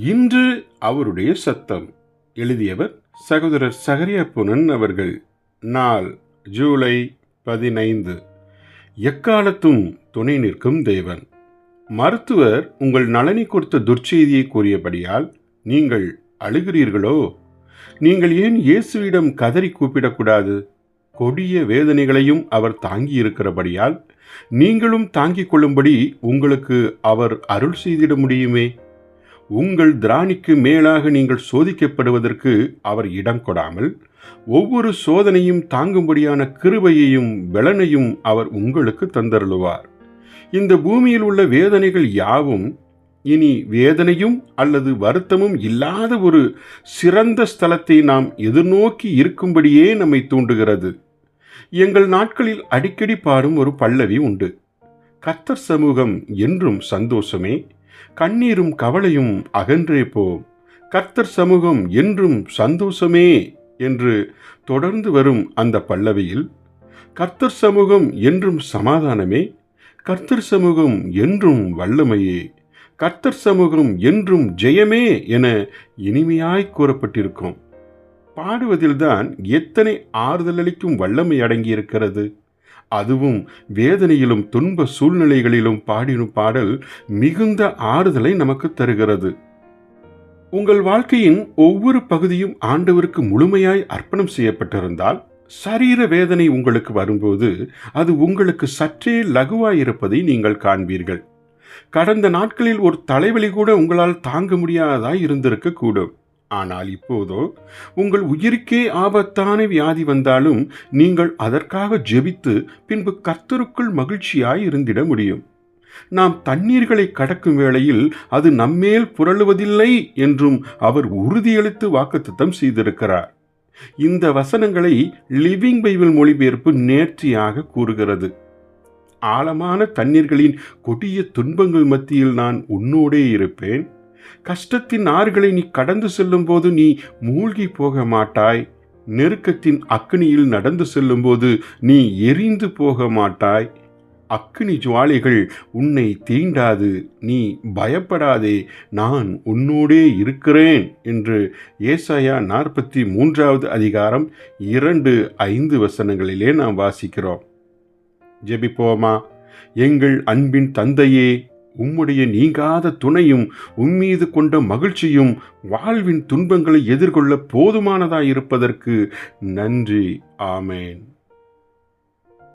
இன்று அவருடைய சத்தம். எழுதியவர் சகோதரர் சகரியப்புனன் அவர்கள். நாள் ஜூலை பதினைந்து. எக்காலத்தும் துணை நிற்கும் தேவன். மருத்துவர் உங்கள் நலனை கொடுத்த துர்ச்செய்தியை கூறியபடியால் நீங்கள் அழுகிறீர்களோ? நீங்கள் ஏன் இயேசுவிடம் கதறி கூப்பிடக்கூடாது? கொடிய வேதனைகளையும் அவர் தாங்கி இருக்கிறபடியால் நீங்களும் தாங்கிக் கொள்ளும்படி உங்களுக்கு அவர் அருள் செய்திட முடியுமே? உங்கள் திராணிக்கு மேலாக நீங்கள் சோதிக்கப்படுவதற்கு அவர் இடம் கொடாமல் ஒவ்வொரு சோதனையும் தாங்கும்படியான கிருபையையும் வெளனையும் அவர் உங்களுக்கு தந்தருளுவார். இந்த பூமியில் உள்ள வேதனைகள் யாவும் இனி வேதனையும் அல்லது வருத்தமும் இல்லாத ஒரு சிறந்த ஸ்தலத்தை நாம் எதிர்நோக்கி இருக்கும்படியே நம்மை தூண்டுகிறது. எங்கள் நாட்களில் அடிக்கடி பாடும் ஒரு பல்லவி உண்டு. கத்தர் சமூகம் என்றும் சந்தோஷமே. கண்ணீரும் கவலையும் அகன்றே போ. கர்த்தர் சமூகம் என்றும் சந்தோஷமே என்று தொடர்ந்து வரும் அந்த பல்லவியில் கர்த்தர் சமூகம் என்றும் சமாதானமே கர்த்தர் சமூகம் என்றும் வல்லமையே கர்த்தர் சமூகம் என்றும் ஜெயமே என இனிமையாய் கூறப்பட்டிருக்கும். பாடுவதில்தான் எத்தனை ஆறுதலளிக்கும் வல்லமை அடங்கியிருக்கிறது. அதுவும் வேதனையிலும் துன்ப சூழ்நிலைகளிலும் பாடினும் பாடல் மிகுந்த ஆறுதலை நமக்கு தருகிறது. உங்கள் வாழ்க்கையின் ஒவ்வொரு பகுதியும் ஆண்டவருக்கு முழுமையாய் அர்ப்பணம் செய்யப்பட்டிருந்தால் சரீர வேதனை உங்களுக்கு வரும்போது அது உங்களுக்கு சற்றே லகுவாயிருப்பதை நீங்கள் காண்பீர்கள். கடந்த நாட்களில் ஒரு தலைவலி கூட உங்களால் தாங்க முடியாததாய் இருந்திருக்க கூடும் ஆனால் இப்போதோ உங்கள் உயிருக்கே ஆபத்தான வியாதி வந்தாலும் நீங்கள் அதற்காக ஜெபித்து பின்பு கர்த்தருக்குள் மகிழ்ச்சியாய் இருந்திட முடியும். நாம் தண்ணீர்களை கடக்கும் வேளையில் அது நம்மேல் புரளுவதில்லை என்றும் அவர் உறுதியளித்து வாக்குத்தத்தம் செய்திருக்கிறார். இந்த வசனங்களை லிவிங் பைபிள் மொழிபெயர்ப்பு நேர்த்தியாக கூறுகிறது. ஆழமான தண்ணீர்களின் கொடிய துன்பங்கள் மத்தியில் நான் உன்னோடே இருப்பேன். கஷ்டத்தின் ஆறுகளை நீ கடந்து செல்லும்போது நீ மூழ்கி போக மாட்டாய். நெருக்கத்தின் அக்னியில் நடந்து செல்லும்போது நீ எரிந்து போக மாட்டாய். அக்னி ஜுவாலைகள் உன்னை தீண்டாது. நீ பயப்படாதே. நான் உன்னோடே இருக்கிறேன் என்று ஏசாயா நாற்பத்தி மூன்றாவது அதிகாரம் இரண்டு ஐந்து வசனங்களிலே நாம் வாசிக்கிறோம். ஜெபிப்போமா? எங்கள் அன்பின் தந்தையே உம்முடைய நீங்காத துணையும் உம்மீது கொண்ட மகிழ்ச்சியும் வாழ்வின் துன்பங்களை எதிர்கொள்ள போதுமானதாயிருப்பதற்கு நன்றி. ஆமேன்.